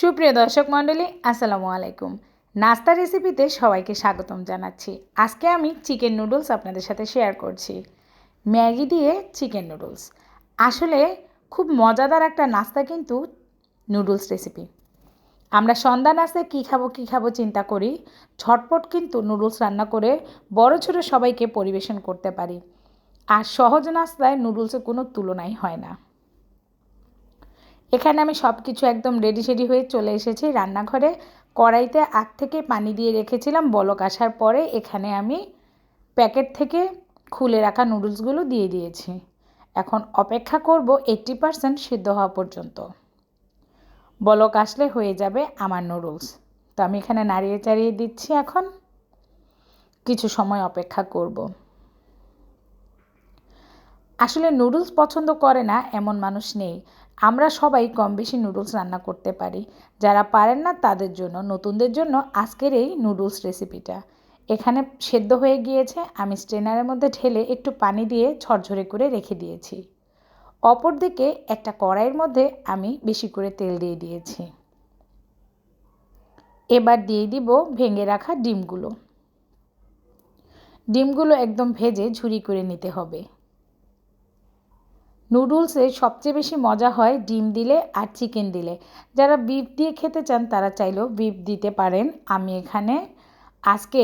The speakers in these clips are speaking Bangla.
সুপ্রিয় দর্শক মণ্ডলী, আসসালামু আলাইকুম। নাস্তা রেসিপিতে সবাইকে স্বাগতম জানাচ্ছি। আজকে আমি চিকেন নুডলস আপনাদের সাথে শেয়ার করছি। ম্যাগি দিয়ে চিকেন নুডলস। আসলে খুব মজাদার একটা নাস্তা কিন্তু নুডলস রেসিপি। আমরা সন্ধ্যা নাস্তায় কী খাব কী খাব চিন্তা করি, ঝটপট কিন্তু নুডলস রান্না করে বড় ছোটো সবাইকে পরিবেশন করতে পারি। আর সহজ নাস্তায় নুডলসের কোনো তুলনাই হয় না। এখানে আমি সব কিছু একদম রেডি সেডি হয়ে চলে এসেছি রান্নাঘরে। কড়াইতে আগ থেকে পানি দিয়ে রেখেছিলাম, বলক আসার পরে এখানে আমি প্যাকেট থেকে খুলে রাখা নুডলসগুলো দিয়ে দিয়েছি। এখন অপেক্ষা করব এইট্টি পারসেন্ট সিদ্ধ হওয়া পর্যন্ত। বলক আসলে হয়ে যাবে আমার নুডলস। তো আমি এখানে নাড়িয়ে চাড়িয়ে দিচ্ছি এখন। কিছু সময় অপেক্ষা করব। আসলে নুডলস পছন্দ করে না, এমন মানুষ নেই। আমরা সবাই কম বেশি নুডলস রান্না করতে পারি। যারা পারেন না, তাদের জন্য, নতুনদের জন্য আজকের এই নুডলস রেসিপিটা। এখানে সেদ্ধ হয়ে গিয়েছে, আমি স্ট্রেনারের মধ্যে ঢেলে একটু পানি দিয়ে ঝরঝরে করে রেখে দিয়েছি। অপরদিকে একটা কড়াইয়ের মধ্যে আমি বেশি করে তেল দিয়ে দিয়েছি। এবার দিয়ে দিব ভেঙে রাখা ডিমগুলো। ডিমগুলো একদম ভেজে ঝুরি করে নিতে হবে। নুডলসে সবচেয়ে বেশি মজা হয় ডিম দিলে আর চিকেন দিলে। যারা বিফ দিয়ে খেতে চান, তারা চাইলেও বিফ দিতে পারেন। আমি এখানে আজকে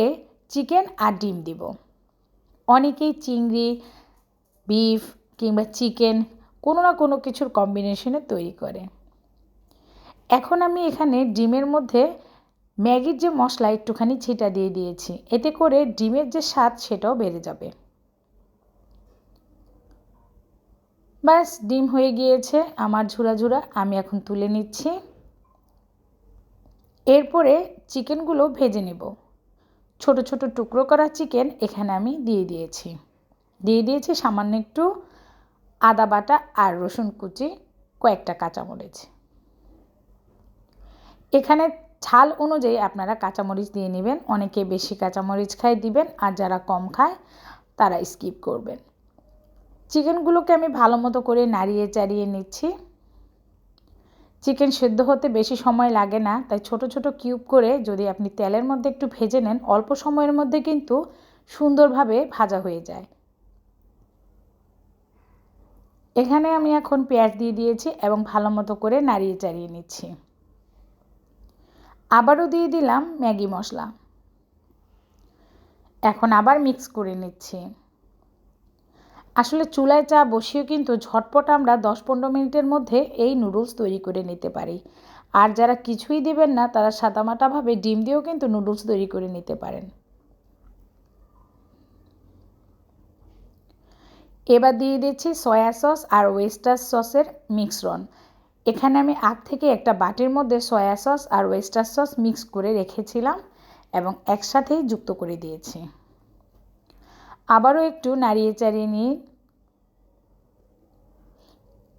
চিকেন আর ডিম দিব। অনেকেই চিংড়ি, বিফ কিংবা চিকেন কোনো না কোনো কিছুর কম্বিনেশনে তৈরি করে। এখন আমি এখানে ডিমের মধ্যে ম্যাগির যে মশলা একটুখানি ছিটা দিয়ে দিয়েছি। এতে করে ডিমের যে স্বাদ সেটাও বেড়ে যাবে। ব্যাস, ডিম হয়ে গিয়েছে, আমার ঝুরা ঝুরা, আমি এখন তুলে নিচ্ছি। এরপরে চিকেনগুলো ভেজে নেব। ছোট ছোট টুকরো করা চিকেন এখানে আমি দিয়ে দিয়েছি। দিয়ে দিয়েছি সামান্য একটু আদা বাটা আর রসুন কুচি, কয়েকটা কাঁচামরিচ। এখানে ছাল অনুযায়ী আপনারা কাঁচামরিচ দিয়ে নেবেন, অনেকে বেশি কাঁচামরিচ খায় দিবেন, আর যারা কম খায়, তারা স্কিপ করবেন। চিকেনগুলোকে আমি ভালো মতো করে নাড়িয়ে চাড়িয়ে নিচ্ছি। চিকেন সেদ্ধ হতে বেশি সময় লাগে না, তাই ছোট ছোট কিউব করে যদি আপনি তেলের মধ্যে একটু ভেজে নেন, অল্প সময়ের মধ্যে কিন্তু সুন্দরভাবে ভাজা হয়ে যায়। এখানে আমি এখন পেঁয়াজ দিয়ে দিয়েছি এবং ভালো মতো করে নাড়িয়ে চাড়িয়ে নিচ্ছি। আবারও দিয়ে দিলাম ম্যাগি মশলা। এখন আবার মিক্স করে নিচ্ছি। আসলে চুলায় চা বসিয়েও কিন্তু ঝটপট আমরা দশ পনেরো মিনিটের মধ্যে এই নুডলস তৈরি করে নিতে পারি। আর যারা কিছুই দেবেন না, তারা সাদামাটাভাবে ডিম দিয়েও কিন্তু নুডলস তৈরি করে নিতে পারেন। এবার দিয়ে দিচ্ছি সয়া সস আর ওয়েস্টার সসের মিশ্রণ। এখানে আমি আগ থেকে একটা বাটির মধ্যে সয়া সস আর ওয়েস্টার সস মিক্স করে রেখেছিলাম এবং একসাথেই যুক্ত করে দিয়েছি। আবারও একটু নাড়িয়ে চাড়িয়ে নিয়ে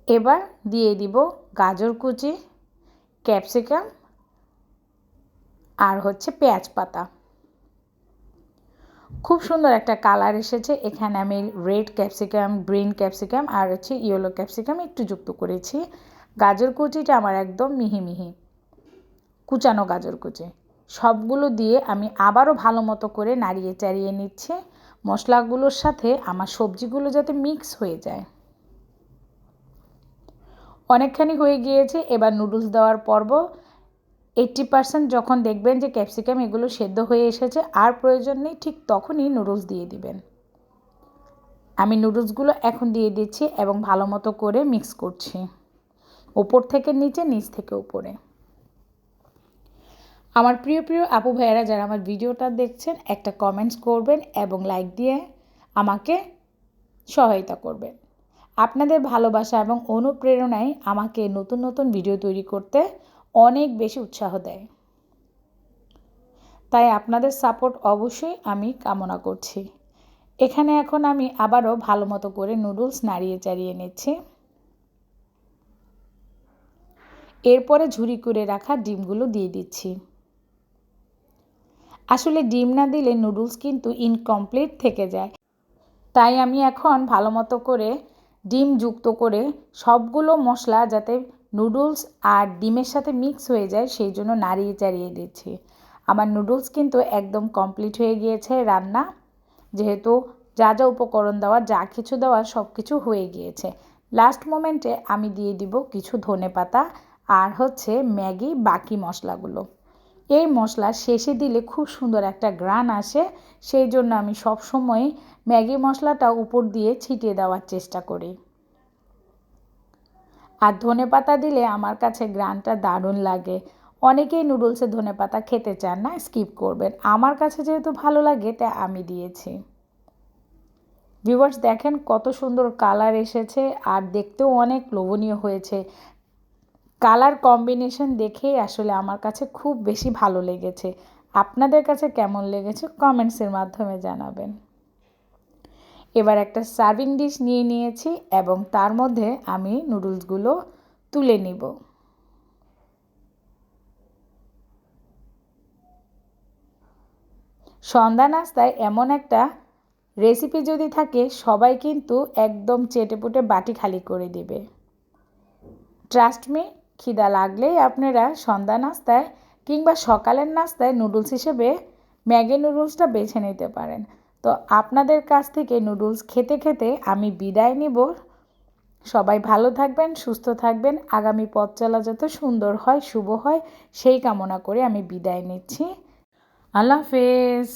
এবার দিয়ে দিব গাজর কুচি, ক্যাপসিকাম আর হচ্ছে পেঁয়াজ পাতা। খুব সুন্দর একটা কালার এসেছে। এখানে আমি রেড ক্যাপসিকাম, গ্রিন ক্যাপসিকাম আর হচ্ছে ইয়েলো ক্যাপসিকাম একটু যুক্ত করেছি। গাজর কুচিটা আমার একদম মিহি মিহি। কুচানো গাজর কুচি। সবগুলো দিয়ে আমি আবারও ভালো মতো করে নাড়িয়ে চাড়িয়ে নিচ্ছি। মশলাগুলোর সাথে আমার সবজিগুলো যাতে মিক্স হয়ে যায়। অনেকখানি হয়ে গিয়েছে, এবার নুডলস দেওয়ার পর্ব। এইট্টি পারসেন্ট যখন দেখবেন যে ক্যাপসিকাম এগুলো সেদ্ধ হয়ে এসেছে, আর প্রয়োজন নেই, ঠিক তখনই নুডলস দিয়ে দিবেন। আমি নুডলসগুলো এখন দিয়ে দিচ্ছি এবং ভালো মতো করে মিক্স করছি। ওপর থেকে নিচে, নিচ থেকে উপরে। আমার প্রিয় প্রিয় আপু ভাইয়েরা, যারা আমার ভিডিওটা দেখছেন, একটা কমেন্টস করবেন এবং লাইক দিয়ে আমাকে সহায়তা করবেন। আপনাদের ভালোবাসা এবং অনুপ্রেরণায় আমাকে নতুন নতুন ভিডিও তৈরি করতে অনেক বেশি উৎসাহ দেয়। তাই আপনাদের সাপোর্ট অবশ্যই আমি কামনা করছি। এখানে এখন আমি আবারও ভালো মতো করে নুডলস নাড়িয়ে চাড়িয়ে নিচ্ছি। এরপরে ঝুড়ি করে রাখা ডিমগুলো দিয়ে দিচ্ছি। আসলে ডিম না দিলে নুডলস কিন্তু ইনকমপ্লিট থেকে যায়। তাই আমি এখন ভালো মতো করে ডিম যুক্ত করে সবগুলো মশলা যাতে নুডলস আর ডিমের সাথে মিক্স হয়ে যায়, সেই জন্য নাড়িয়ে চাড়িয়ে দিচ্ছি। আমার নুডলস কিন্তু একদম কমপ্লিট হয়ে গিয়েছে রান্না। যেহেতু যা যা উপকরণ দেওয়া, যা কিছু দেওয়া সব কিছু হয়ে গিয়েছে। লাস্ট মোমেন্টে আমি দিয়ে দিব কিছু ধনে পাতা আর হচ্ছে ম্যাগি বাকি মশলাগুলো। এই মশলা শেষে দিলে খুব সুন্দর একটা গ্রান আসে। সেই জন্য আমি সব সময় ম্যাগি মশলাটা উপর দিয়ে ছিটিয়ে দেওয়ার চেষ্টা করি। আর ধনে পাতা দিলে আমার কাছে গ্রানটা দারুণ লাগে। অনেকেই নুডলসে ধনে পাতা খেতে চান না, স্কিপ করবেন। আমার কাছে যেহেতু ভালো লাগে, তাই আমি দিয়েছি। ভিউয়ার্স, দেখেন কত সুন্দর কালার এসেছে, আর দেখতেও অনেক লোভনীয় হয়েছে। কালার কম্বিনেশন দেখেই আসলে আমার কাছে খুব বেশি ভালো লেগেছে। আপনাদের কাছে কেমন লেগেছে কমেন্টসের মাধ্যমে জানাবেন। এবার একটা সার্ভিং ডিশ নিয়ে নিয়েছি এবং তার মধ্যে আমি নুডলসগুলো তুলে নিব। সন্ধ্যা নাস্তায় এমন একটা রেসিপি যদি থাকে, সবাই কিন্তু একদম চেটেপুটে বাটি খালি করে দেবে। ট্রাস্ট মি খিদা লাগলেই আপনারা সন্ধ্যা নাস্তায় কিংবা সকালের নাস্তায় নুডলস হিসেবে ম্যাগি নুডলসটা বেছে নিতে পারেন। তো আপনাদের কাছ থেকে নুডলস খেতে খেতে আমি বিদায় নিব। সবাই ভালো থাকবেন, সুস্থ থাকবেন। আগামী পথ চলা যত সুন্দর হয়, শুভ হয়, সেই কামনা করে আমি বিদায় নিচ্ছি। আল্লাহ হাফেজ।